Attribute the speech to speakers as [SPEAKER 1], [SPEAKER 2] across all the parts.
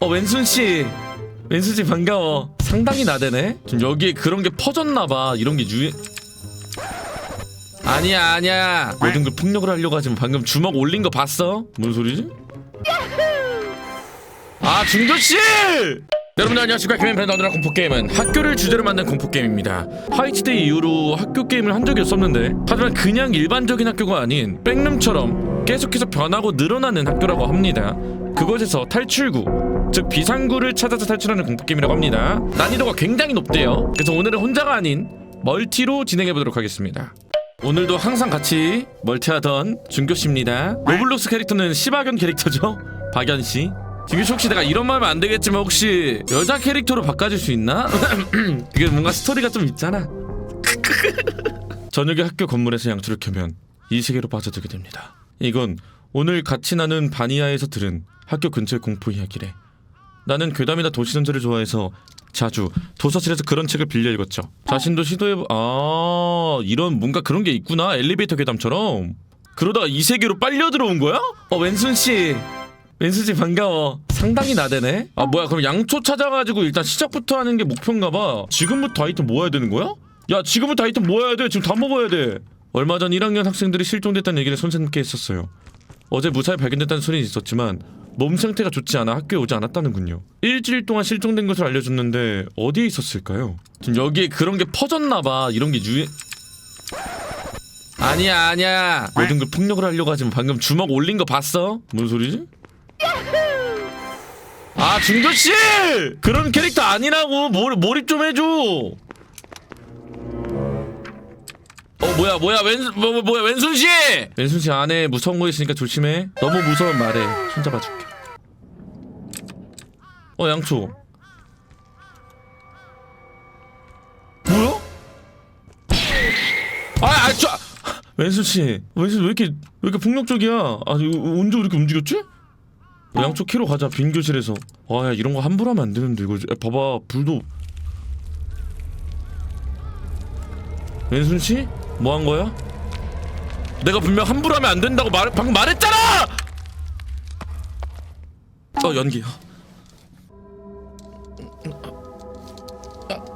[SPEAKER 1] 어 왼순 씨, 왼순 씨 반가워. 상당히 나대네. 좀 여기에 그런 게 퍼졌나봐. 이런 게 유해. 아니야 아니야. 모든 걸 폭력을 하려고 하지만 방금 주먹 올린 거 봤어? 뭔 소리지? 아 중교 씨! 여러분들 안녕하십니까 게임 밴드 언더라 공포 게임은 학교를 주제로 만든 공포 게임입니다. 화이트데이 이후로 학교 게임을 한 적이 없었는데 하지만 그냥 일반적인 학교가 아닌 백룸처럼 계속해서 변하고 늘어나는 학교라고 합니다. 그곳에서 탈출구 즉 비상구를 찾아서 탈출하는 공포 게임이라고 합니다. 난이도가 굉장히 높대요. 그래서 오늘은 혼자가 아닌 멀티로 진행해 보도록 하겠습니다. 오늘도 항상 같이 멀티하던 준교 씨입니다. 로블록스 캐릭터는 시바견 캐릭터죠. 박연 씨. 준교 씨 혹시 내가 이런 말 하면 안 되겠지만 혹시 여자 캐릭터로 바꿔줄 수 있나? 이게 뭔가 스토리가 좀 있잖아. 저녁에 학교 건물에서 양초를 켜면 이 세계로 빠져들게 됩니다. 이건 오늘 같이 나눈 바니아에서 들은 학교 근처의 공포 이야기래. 나는 괴담이나 도시전설을 좋아해서 자주 도서실에서 그런 책을 빌려 읽었죠. 자신도 시도해 아 이런 뭔가 그런 게 있구나 엘리베이터 괴담처럼. 그러다가 이 세계로 빨려 들어온 거야? 어 왼순 씨, 왼순 씨 반가워. 상당히 나대네. 아 뭐야 그럼 양초 찾아가지고 일단 시작부터 하는 게 목표인가봐. 지금부터 아이템 모아야 되는 거야? 야 지금부터 아이템 모아야 돼. 지금 다 먹어야 돼. 얼마 전 1학년 학생들이 실종됐다는 얘기를 선생님께 했었어요. 어제 무사히 발견됐다는 소리는 있었지만 몸 상태가 좋지 않아 학교에 오지 않았다는군요. 일주일 동안 실종된 것을 알려줬는데 어디에 있었을까요? 지금 여기에 그런 게 퍼졌나봐. 이런 게 유해. 아니야 아니야. 모든 걸 폭력을 하려고 하지만 방금 주먹 올린 거 봤어? 뭔 소리지? 아 중교 씨! 그런 캐릭터 아니라고 몰, 몰입 좀 해줘. 어 뭐야 뭐야 왼 뭐, 뭐, 뭐야 왼순 씨 왼순 씨 안에 무서운 거 있으니까 조심해 너무 무서운 말해 손 잡아줄게 어 양초 뭐야 아 아 저 왼순 씨 왼순 왜 이렇게 왜 이렇게 폭력적이야 아 언제 이렇게 움직였지 어, 양초 키로 가자 빈 교실에서 아 야 이런 거 함부로 하면 안 되는데 이거 야, 봐봐 불도 왼순 씨? 뭐 한 거야? 내가 분명 함부로 하면 안 된다고 말 방금 말했잖아! 어 연기야.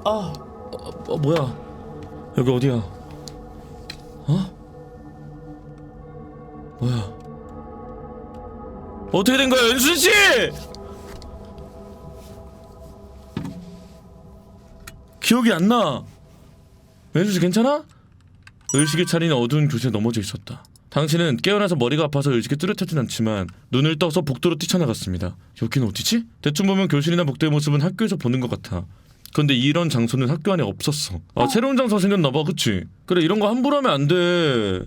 [SPEAKER 1] 아, 아 어, 어, 뭐야? 여기 어디야? 어? 뭐야? 어떻게 된 거야, 연순 씨? 기억이 안 나. 왼수 씨 괜찮아? 의식이 차린 어두운 교실에 넘어져 있었다. 당신은 깨어나서 머리가 아파서 의식이 뚜렷하진 않지만 눈을 떠서 복도로 뛰쳐나갔습니다. 여기는 어디지? 대충 보면 교실이나 복도의 모습은 학교에서 보는 것 같아. 근데 이런 장소는 학교 안에 없었어. 아 새로운 장소 생겼나 봐, 그치? 그래 이런 거 함부로 하면 안 돼.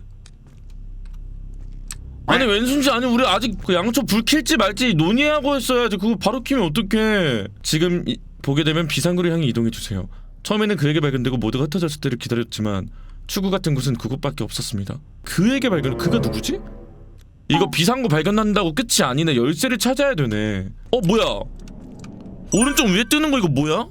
[SPEAKER 1] 아니 왼순지 아니 우리 아직 그 양초 불 킬지 말지 논의하고 했어야지 그거 바로 키면 어떡해 지금 이, 보게 되면 비상구를 향해 이동해 주세요 처음에는 그에게 발견되고 모두가 흩어졌을 때를 기다렸지만 출구 같은 곳은 그곳밖에 없었습니다 그에게 발견 그가 누구지? 이거 비상구 발견한다고 끝이 아니네 열쇠를 찾아야 되네 어 뭐야 오른쪽 위에 뜨는 거 이거 뭐야?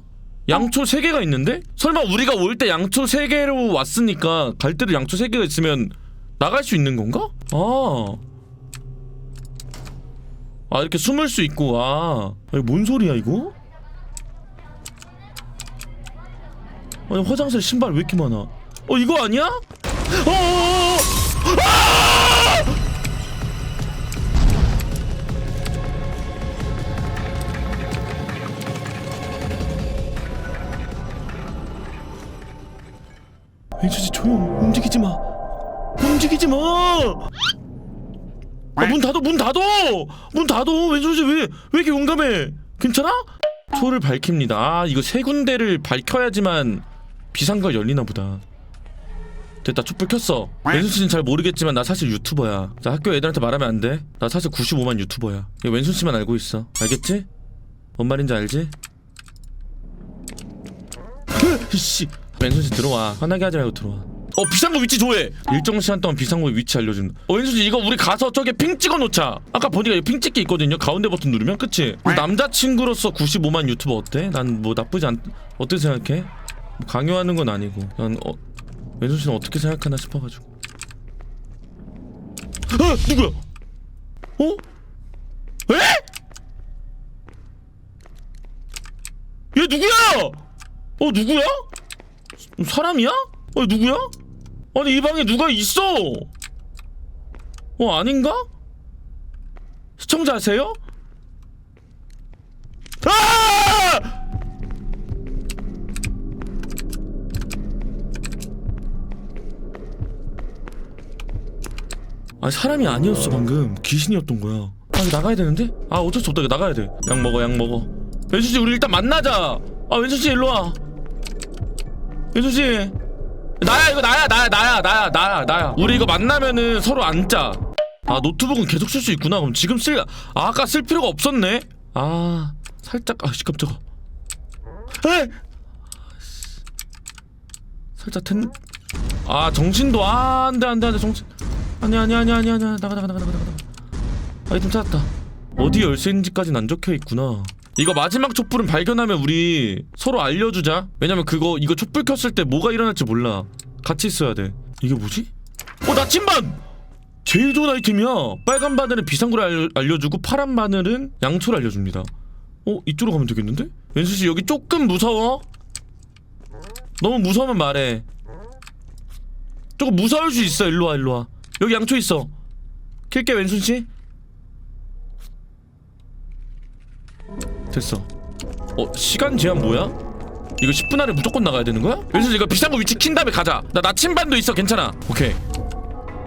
[SPEAKER 1] 양초 3개가 있는데? 설마 우리가 올 때 양초 3개로 왔으니까 갈 때도 양초 3개가 있으면 나갈 수 있는 건가? 아. 아 이렇게 숨을 수 있고 아. 아니 뭔 소리야 이거? 아니 화장실 신발 왜 이렇게 많아? 어 이거 아니야? 어! 어, 어, 아! 왼수지 조용. 움직이지 마. 움직이지 마. 아, 문 닫어 문 닫어 문 닫어 왼수지 왜왜 이렇게 용감해? 괜찮아? 초를 밝힙니다. 아 이거 세 군데를 밝혀야지만 비상구가 열리나 보다. 됐다 촛불 켰어. 왼순 씨는 잘 모르겠지만 나 사실 유튜버야. 자 학교 애들한테 말하면 안돼나 사실 95만 유튜버야. 이거 왼순 씨만 알고 있어. 알겠지? 뭔 말인지 알지? 씨 왼순 씨 들어와 화나게 하지 말고 들어와 어 비상구 위치 조회 일정 시간 동안 비상구의 위치 알려준다 어 왼순 씨 이거 우리 가서 저게 핑 찍어 놓자 아까 보니까 핑 찍기 있거든요 가운데 버튼 누르면 그치? 남자친구로서 95만 유튜버 어때? 난 뭐 나쁘지 않 어떻게 생각해? 뭐 강요하는 건 아니고 난 어, 왼손 씨는 어떻게 생각하나 싶어가지고 아 누구야? 어? 에? 얘 누구야? 어 누구야? 사람이야? 어 누구야? 아니 이 방에 누가 있어? 어 아닌가? 시청자세요? 아! 아 사람이 아니었어 방금 귀신이었던 거야. 아 이거 나가야 되는데? 아 어쩔 수 없다 나가야 돼. 약 먹어 약 먹어. 왼수 씨 우리 일단 만나자. 아 왼수 씨 일로 와. 왼수 씨 나야 이거 나야 나야 나야 나야 나야 나야. 우리 이거 만나면은 서로 앉자. 아 노트북은 계속 쓸 수 있구나. 그럼 지금 쓸 아, 아까 쓸 필요가 없었네. 아 살짝 아씨 깜짝아. 에 살짝 텐. 아 정신도 아, 안돼 안돼 안돼 정신. 아니 아니 아니 아니 아니 나가 나가 나가 나가 나가. 아이템 찾았다. 어디 열쇠인지까지는 안 적혀 있구나. 이거 마지막 촛불은 발견하면 우리 서로 알려주자. 왜냐면 그거 이거 촛불 켰을 때 뭐가 일어날지 몰라. 같이 있어야 돼. 이게 뭐지? 어 나침반! 제일 좋은 아이템이야. 빨간 바늘은 비상구를 알려, 알려주고 파란 바늘은 양초를 알려줍니다. 어 이쪽으로 가면 되겠는데? 왼수 씨 여기 조금 무서워? 너무 무서우면 말해. 조금 무서울 수 있어. 일로 와 일로 와. 여기 양초 있어. 킬게 왼순 씨. 됐어. 어 시간 제한 뭐야? 이거 10분 안에 무조건 나가야 되는 거야? 씨 이거 비싼 거 위치 킨 다음에 가자. 나 나침반도 있어. 괜찮아. 오케이.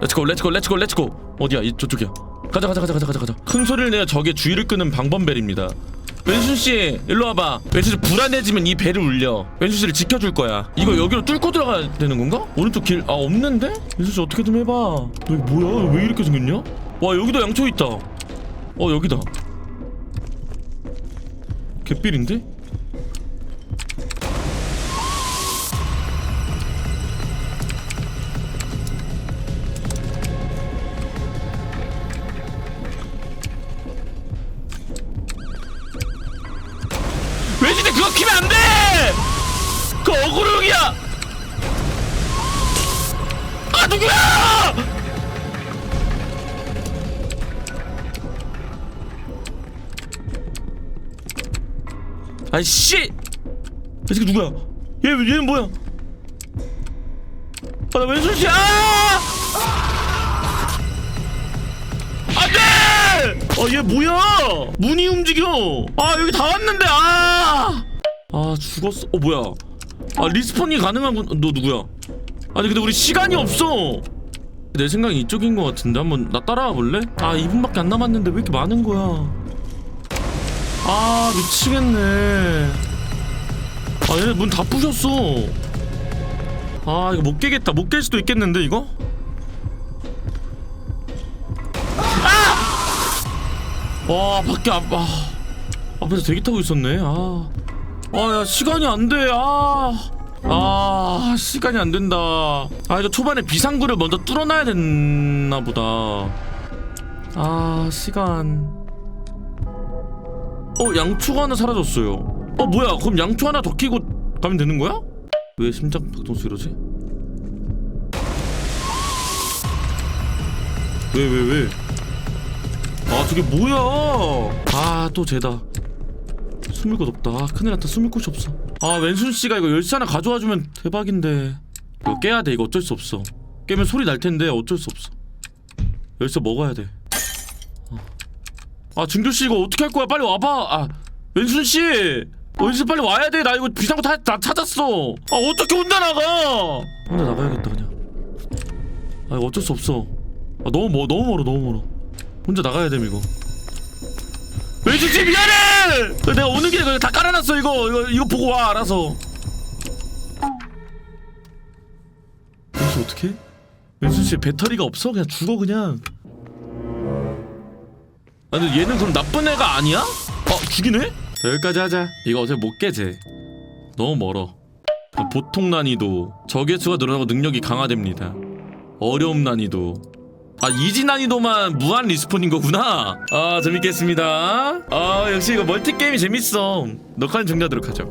[SPEAKER 1] 렛츠고 렛츠고 렛츠고 렛츠고. 어디야? 이 저쪽이야. 가자 가자 가자 가자 가자. 큰 소리를 내야 적의 주의를 끄는 방범벨입니다. 왼순 씨 일로 와봐. 왼순 씨 불안해지면 이 배를 울려. 왼순 씨를 지켜줄 거야. 이거 여기로 뚫고 들어가야 되는 건가? 오른쪽 길 아 없는데? 왼순 씨 어떻게 좀 해봐. 너 이거 뭐야? 왜 이렇게 생겼냐? 와 여기도 양초 있다. 어 여기다. 개삘인데? 왜 진짜 그거 키면 안 돼! 그 어그로용이야! 아 누구야! 아이 씨! 이 새끼 누구야? 얘 얘는 뭐야? 아나 왼손 씨! 아! 안돼! 어얘 뭐야? 문이 움직여. 아 여기 다 왔는데 아! 아 죽었어. 어 뭐야? 아 리스폰이 가능한 건너 누구야? 아니 근데 우리 시간이 없어. 내 생각이 이쪽인 것 같은데 한번 나 따라와 볼래? 아 2분밖에 안 남았는데 왜 이렇게 많은 거야? 아 미치겠네. 아 얘네 문 다 부셨어. 아 이거 못 깨겠다. 못 깰 수도 있겠는데 이거? 와 밖에 앞 아, 앞에서 대기 타고 있었네 아. 아야 시간이 안돼 아. 아 시간이 안 된다 아 이거 초반에 비상구를 먼저 뚫어놔야 됐나 보다 아 시간 어 양초가 하나 사라졌어요. 어 뭐야? 그럼 양초 하나 더 끼고 가면 되는 거야? 왜 심장 박동수 이러지? 왜 왜, 왜? 아 저게 뭐야? 아 또 쟤다. 숨을 곳 없다. 아, 큰일 났다. 숨을 곳이 없어. 아 왼순씨가 이거 열쇠 하나 가져와주면 대박인데. 이거 깨야 돼. 이거 어쩔 수 없어. 깨면 소리 날 텐데 어쩔 수 없어. 열쇠 먹어야 돼. 어. 아 준규씨 이거 어떻게 할 거야? 빨리 와봐. 아 왼순씨 왼순 빨리 와야 돼나 이거 비상구 다, 다 찾았어. 아 어떻게 혼자 나가? 혼자 나가야겠다 그냥. 아 이거 어쩔 수 없어. 아 너무 멀 너무 멀어 너무 멀어. 혼자 나가야 됨 이거. 왼쪽지 미안해! 내가 오는 길에 그냥 다 깔아놨어 이거. 이거 이거 보고 와 알아서. 왼수 어떻게 왼수 씨 배터리가 없어? 그냥 죽어 그냥 아 근데 얘는 그럼 나쁜 애가 아니야? 어 죽이네? 자 여기까지 하자. 이거 어차피 못 깨지. 너무 멀어. 보통 난이도. 적의 수가 늘어나고 능력이 강화됩니다. 어려움 난이도. 아 이지 난이도만 무한 리스폰인 거구나. 아 재밌겠습니다. 아 역시 이거 멀티 게임이 재밌어. 녹화는 종료하도록 하죠